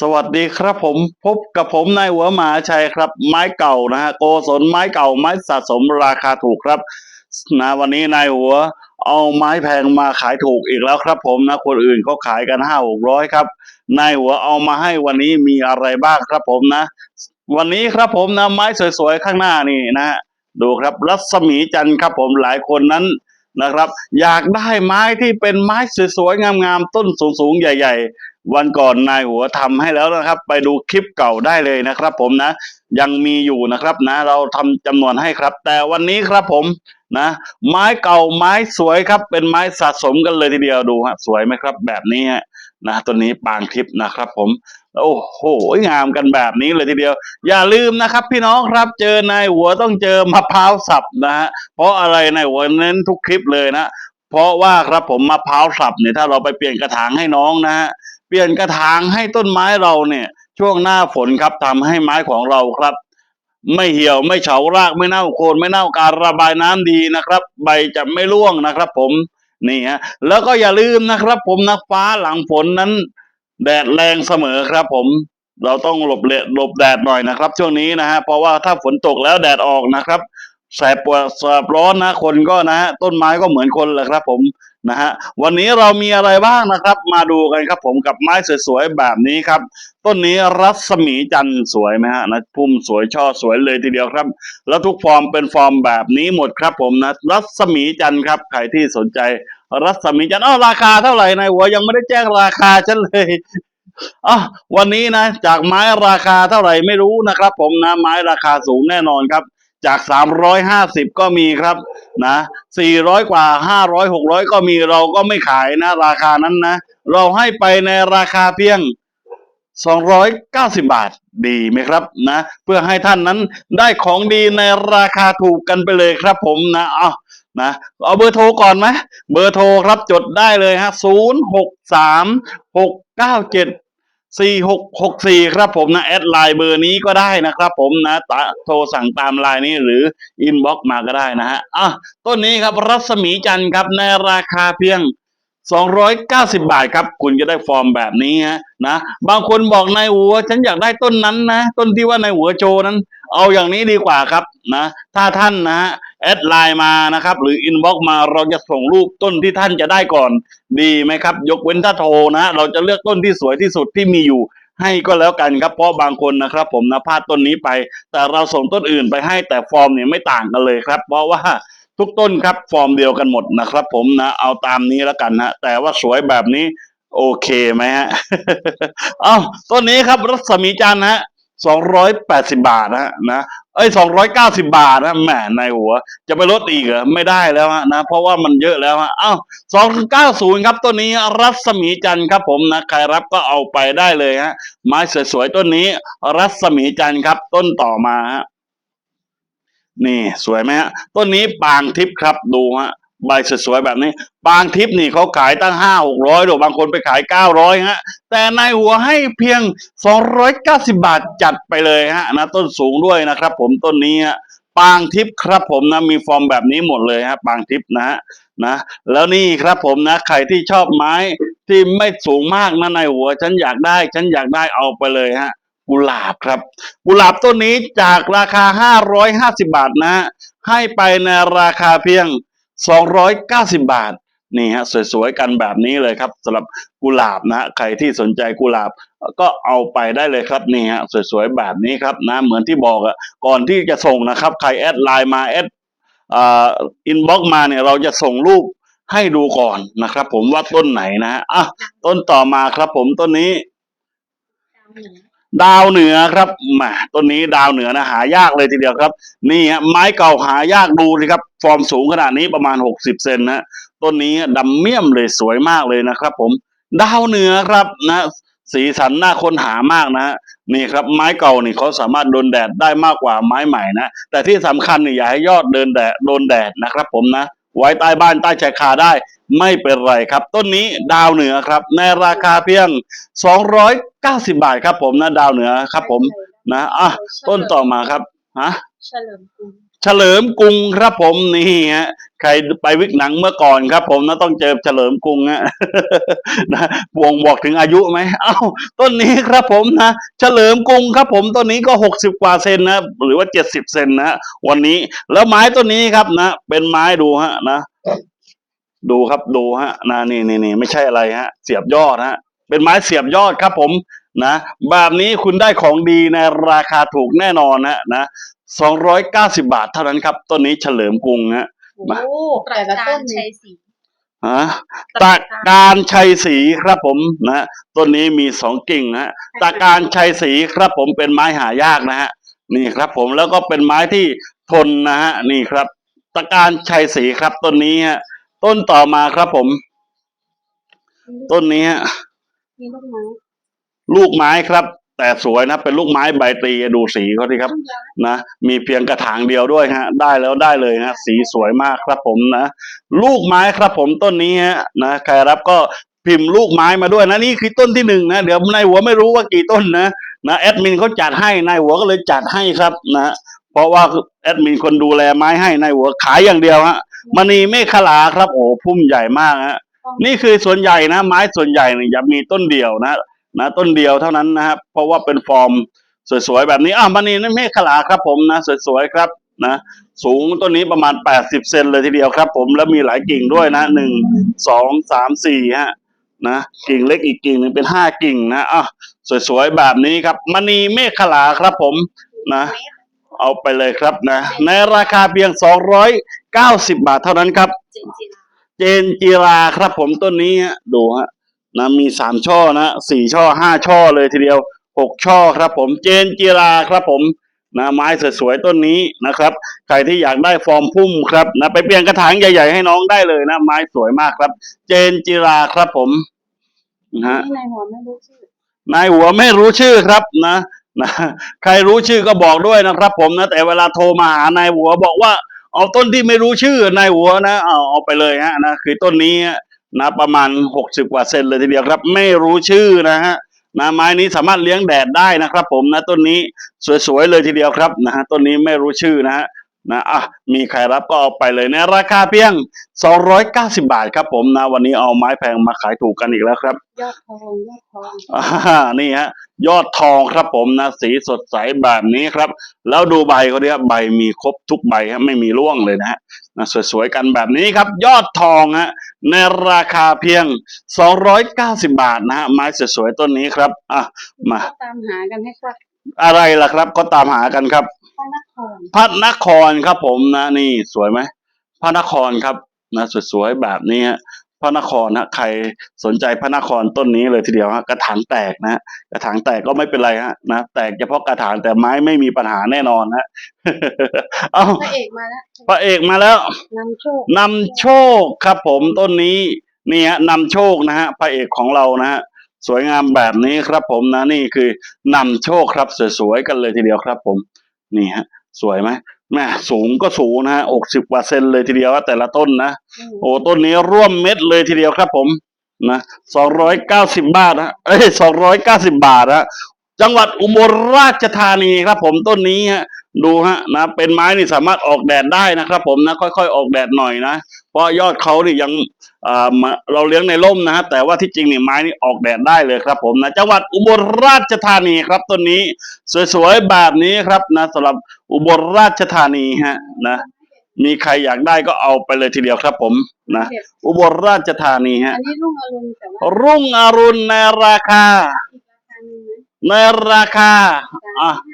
สวัสดีครับผมพบกับผมนายหัวหมาชัยครับ ไม้เก่านะฮะโกศลไม้เก่าไม้สะสมราคาถูกครับนะวันนี้นายหัวเอาไม้แพงมาขายถูกอีกแล้วครับ ผมนะคนอื่นเขาขายกันห้าหกร้อยครับนายหัวเอามาให้วันนี้มีอะไรบ้างครับผมนะ วันนี้ครับผมนะไม้สวยๆข้างหน้านี่นะฮะดูครับรัศมีจันทร์ครับผมหลายคนนั้น นะครับ อยากได้ไม้ที่เป็นไม้สวยๆงามๆต้นสูงๆใหญ่ ๆ วันก่อนนายหัวทำให้แล้วนะครับ ไปดูคลิปเก่าได้เลยนะครับ ผมนะ ยังมีอยู่นะครับนะ เราทำจำนวนให้ครับ แต่วันนี้ครับผมนะ ไม้เก่าไม้สวยครับ เป็นไม้สะสมกันเลยทีเดียวดูฮะสวยไหมครับ แบบนี้ฮะนะตัวนี้ปางทิพย์นะครับ ผม โอ้โหงามกันแบบนี้เลยทีเดียว อย่าลืมนะครับ พี่น้องครับเจอนายหัวต้องเจอมะพร้าวสับนะฮะเพราะอะไรนายหัวเน้นทุกคลิปเลยนะ เพราะว่าครับผมมะพร้าวสับเนี่ยถ้าเราไปเปลี่ยนกระถางให้น้องนะฮะเปลี่ยนกระถางให้ต้นไม้เราเนี่ย ช่วงหน้าฝนครับทำให้ไม้ของเราครับ ไม่เหี่ยวไม่เฉารากไม่เน่าโคนไม่เน่าการระบายน้ำดีนะครับ ใบจะไม่ร่วงนะครับ ผมนี่ฮะแล้วก็อย่าลืมนะครับ ผมนะฟ้าหลังฝนนั้น แดดแรงเสมอครับผม เราต้องหลบเลหลบแดดหน่อยนะครับ ช่วงนี้นะฮะเพราะว่าถ้าฝนตกแล้วแดดออกนะครับแสบปวดแสบร้อนนะคนก็นะฮะต้นไม้ก็เหมือนคนแหละครับ ผมนะฮะวันนี้เรามีอะไรบ้างนะครับ มาดูกันครับ ผมกับไม้สวยๆแบบนี้ครับ ต้นนี้รัศมีจันทร์สวยไหมฮะนะพุ่มสวยช่อสวยเลยทีเดียวครับ แล้วทุกฟอร์มเป็นฟอร์มแบบนี้หมดครับ ผมนะรัศมีจันทร์ครับใครที่สนใจรัศมีจันทร์อ้าวราคาเท่าไหร่นายหัวยังไม่ได้แจ้งราคาฉันเลยอะวันนี้นะ จากไม้ราคาเท่าไหร่ไม่รู้นะครับ ผมนะไม้ราคาสูงแน่นอนครับ จากสามร้อยห้าสิบก็มีครับนะสี่ร้อยกว่าห้าร้อยหกร้อยก็มีเราก็ไม่ขายนะ ราคานั้นนะ เราให้ไปในราคาเพียง สองร้อยเก้าสิบาทดีไหมครับนะ เพื่อให้ท่านนั้นได้ของดีในราคาถูกกันไปเลยครับผมนะเอานะเอาเบอร์โทรก่อนไหมเบอร์โทรครับจดได้เลยฮะศูนย์หกสามหกเก้าเจ็ดสี่หกหกสี่ครับผมนะแอดไลน์เบอร์นี้ก็ได้นะครับผมนะตะโทรสั่งตามไลน์นี้หรืออินบ็อกมาก็ได้นะฮะอะต้นนี้ครับรัศมีจันทร์ครับในราคาเพียง 290 บาทครับ คุณจะได้ฟอร์มแบบนี้ฮะนะบางคนบอกนายหัว ฉันอยากได้ต้นนั้นนะ ต้นที่ว่านายหัวโจนั้น เอาอย่างนี้ดีกว่าครับนะถ้าท่านนะฮะแอดไลน์มานะครับ หรืออินบ็อกมาเราจะส่งรูปต้นที่ท่านจะได้ก่อน ดีไหมครับ ยกเว้นถ้าโทรนะเราจะเลือกต้นที่สวยที่สุดที่มีอยู่ให้ก็แล้วกันครับเพราะบางคนนะครับ ผมนะพลาดต้นนี้ไป แต่เราส่งต้นอื่นไปให้แต่ฟอร์มเนี่ยไม่ต่างกันเลยครับ เพราะว่า ทุกต้นครับฟอร์มเดียวกันหมดนะครับ ผมนะเอาตามนี้แล้วกันนะแต่ว่าสวยแบบนี้ โอเคไหมฮะเอ้าต้นนี้ครับรัศมีจันทร์ฮะสองร้อยแปดสิบาทนะฮะนะเอ้ยสองร้อยเก้าสิบาทนะแหมในหัว จะไปลดอีกเหรอไม่ได้แล้วนะ เพราะว่ามันเยอะแล้วฮะเอ้าสองเก้าศูนย์ครับต้นนี้รัศมีจันทร์ครับผมนะใครรับก็เอาไปได้เลยฮะไม้สวยๆต้นนี้ รัศมีจันทร์ครับ ต้นต่อมาฮะ นี่สวยไหมฮะต้นนี้ปางทิพย์ครับดูฮะใบสวยๆแบบนี้ ปางทิพย์นี่เขาขายตั้งห้าหกร้อยหรือบางคนไปขายเก้าร้อยฮะ แต่นายหัวให้เพียงสองร้อยเก้าสิบาทจัดไปเลยฮะนะต้นสูงด้วยนะครับ ผมต้นนี้ฮะปางทิพย์ครับผมนะมีฟอร์มแบบนี้หมดเลยฮะปางทิพย์นะฮะนะแล้วนี่ครับผมนะใครที่ชอบไม้ที่ไม่สูงมากนะนายหัว ฉันอยากได้ ฉันอยากได้เอาไปเลยฮะ กุหลาบครับ กุหลาบต้นนี้จากราคาห้าร้อยห้าสิบาทนะ ให้ไปในราคาเพียงสองร้อยเก้าสิบาทนี่ฮะสวยๆกันแบบนี้เลยครับสำหรับกุหลาบนะใครที่สนใจกุหลาบก็เอาไปได้เลยครับนี่ฮะสวยๆแบบนี้ครับนะเหมือนที่บอกอะก่อนที่จะส่งนะครับ ใครแอดไลน์มาแอดอินบ็อกมาเนี่ยเราจะส่งรูปให้ดูก่อนนะครับ ผมว่าต้นไหนนะอะต้นต่อมาครับ ผมต้นนี้ ดาวเหนือครับแหมต้นนี้ดาวเหนือนะหายากเลยทีเดียวครับ นี่ฮะไม้เก่าหายากดูสิครับ ฟอร์มสูงขนาดนี้ประมาณหกสิบเซนนะต้นนี้ดำเมี่ยมเลยสวยมากเลยนะครับ ผม ดาวเหนือครับนะสีสันน่าค้นหามากนะฮะนี่ครับไม้เก่านี่เขาสามารถโดนแดดได้มากกว่าไม้ใหม่นะแต่ที่สำคัญนี่อย่าให้ยอดเดินแดดโดนแดดนะครับ ผมนะ ไว้ใต้บ้านใต้ชายคาได้ไม่เป็นไรครับ ต้นนี้ดาวเหนือครับ ในราคาเพียง 290 บาทครับผมนะดาวเหนือครับผมนะอะต้นต่อมาครับ ฮะเฉลิมกรุงเเฉลิมกรุงครับผมนี่ฮะใครไปวิกหนังเมื่อก่อนครับ ผมนะต้องเจอเฉลิมกรุงฮะนะวงบอกถึงอายุไหมเอ้าต้นนี้ครับผมนะเฉลิมกรุงครับ ผมต้นนี้ก็หกสิบกว่าเซนนะหรือว่าเจ็ดสิบเซนนะวันนี้แล้วไม้ต้นนี้ครับนะเป็นไม้ดูฮะนะดูครับดูฮะนะนี่นี่นี่ไม่ใช่อะไรฮะ เสียบยอดฮะเป็นไม้เสียบยอดครับผม นะแบบนี้คุณได้ของดีในราคาถูกแน่นอนนะนะสองร้อยเก้าสิบาทเท่านั้นครับ ต้นนี้เฉลิมกรุงฮะมาโอ้ปแต่ระละกาต้รนชันี่ยศรีฮะตะการชัยศรีครับผมนะต้นนี้มีสองกิ่งนะฮะตะการชัยศรีครับผมเป็นไม้หายากนะฮะนี่ครับผมแล้วก็เป็นไม้ที่ทนนะฮะนี่ครับตะการชัยศรีครับต้นนี้ฮะต้นต่อมาครับผม ต้นนี้ฮะ มีลูกไม้ ลูกไม้ครับ แต่สวยนะเป็นลูกไม้ใบตรีดูสีเขาดิครับต้นเดียวนะมีเพียงกระถางเดียวด้วยฮะ ได้แล้วได้เลยฮะสีสวยมากครับผมนะลูกไม้ครับผมต้นนี้ฮะนะใครรับก็พิมพ์ลูกไม้มาด้วยนะนี่คือต้นที่หนึ่งนะเดี๋ยวนายหัวไม่รู้ว่ากี่ต้นนะนะแอดมินเขาจัดให้นายหัวก็เลยจัดให้ครับนะเพราะว่าแอดมินคนดูแลไม้ให้นายหัวขายอย่างเดียวฮะมณีเมฆขลาครับโอ้พุ่มใหญ่มากฮะนี่คือส่วนใหญ่นะ ไม้ส่วนใหญ่เนี่ยจะมีต้นเดียวนะ นะต้นเดียวเท่านั้นนะครับ เพราะว่าเป็นฟอร์มสวยๆแบบนี้อะมันนี่นั่นเมฆขลาครับผมนะสวยๆครับนะสูงต้นนี้ประมาณแปดสิบเซนเลยทีเดียวครับ ผมแล้วมีหลายกิ่งด้วยนะหนึ่งสองสามสี่ฮะนะกิ่งเล็กอีกกิ่งหนึ่งเป็นห้ากิ่งนะอะสวยๆแบบนี้ครับมณีเมฆขลาครับผมนะ เอาไปเลยครับนะ ในราคาเพียงสองร้อยเก้าสิบบาทเท่านั้นครับจริงเจนจีราครับผมต้นนี้ฮะดูฮะ นะมีสามช่อนะสี่ช่อห้าช่อเลยทีเดียวหกช่อครับ ผมเจนจีราครับผมนะไม้สวยๆต้นนี้นะครับ ใครที่อยากได้ฟอร์มพุ่มครับนะไปเปลี่ยนกระถางใหญ่ ๆ ให้น้องได้เลยนะไม้สวยมากครับ เจนจีราครับผมนะฮะนี่ในหัวไม่รู้ชื่อนายหัวไม่รู้ชื่อครับนะนะใครรู้ชื่อก็บอกด้วยนะครับ ผมนะแต่เวลาโทรมาหานายหัวบอกว่าเอาต้นที่ไม่รู้ชื่อนายหัวนะเอาเอาไปเลยฮะนะคือต้นนี้ฮะ นะประมาณหกสิบกว่าเซนเลยทีเดียวครับ ไม่รู้ชื่อนะฮะนะไม้นี้สามารถเลี้ยงแดดได้นะครับ ผมนะต้นนี้สวยๆเลยทีเดียวครับนะฮะต้นนี้ไม่รู้ชื่อนะฮะ นะอะมีใครรับก็เอาไปเลยในราคาเพียง 290 บาทครับผมนะวันนี้เอาไม้แพงมาขายถูกกันอีกแล้วครับ ยอดทองยอดทองอ่านี่ฮะยอดทองครับผมนะสีสดใสแบบนี้ครับ แล้วดูใบเขาเนี่ยใบมีครบทุกใบฮะไม่มีร่วงเลยนะฮะนะสวยๆกันแบบนี้ครับ ยอดทองฮะในราคาเพียง 290 บาทนะฮะไม้สวยๆต้นนี้ครับอะมา ก็ตามหากันให้ควัก อะไรล่ะครับ ก็ตามหากันครับ พระนครพระนครครับผมนะนี่สวยไหมพระนครครับนะสวยๆแบบนี้ฮะพระนครนะใครสนใจพระนครต้นนี้เลยทีเดียวฮะกระถางแตกนะฮะกระถางแตกก็ไม่เป็นไรฮะนะแตกเฉพาะกระถางแต่ไม้ไม่มีปัญหาแน่นอนฮะ เอาพระเอกมาแล้วพระเอกมาแล้ว นำโชคนำโชคครับผมต้นนี้นี่ฮะนำโชคนะฮะพระเอกของเรานะฮะ สวยงามแบบนี้ครับผมนะนี่คือนำโชคครับสวยๆกันเลยทีเดียวครับผมนี่ฮะสวยไหมแม่สูงก็สูงนะฮะอกสิบกว่าเซนเลยทีเดียวแต่ละต้นนะโอ้ต้นนี้ร่วมเม็ดเลยทีเดียวครับผมนะสองร้อยเก้าสิบบาทนะเอ้ยสองร้อยเก้าสิบบาทนะจังหวัดอุบลราชธานีครับ ผมต้นนี้ฮะดูฮะนะเป็นไม้นี่สามารถออกแดดได้นะครับ ผมนะค่อย ๆ ออกแดดหน่อยนะ เพราะยอดเขานี่ยังอ่ามาเราเลี้ยงในร่มนะฮะแต่ว่าที่จริงนี่ไม้นี่ออกแดดได้เลยครับ ผมนะจังหวัดอุบลราชธานีครับต้นนี้ สวยๆแบบนี้ครับนะสำหรับอุบลราชธานีฮะนะมีใครอยากได้ก็เอาไปเลยทีเดียวครับผมนะเด็ดอุบลราชธานีฮะอันนี้รุ่งอรุณแต่ว่ารุ่งอรุณในราคาอีกราคาหนึงนะในราคาอะห้า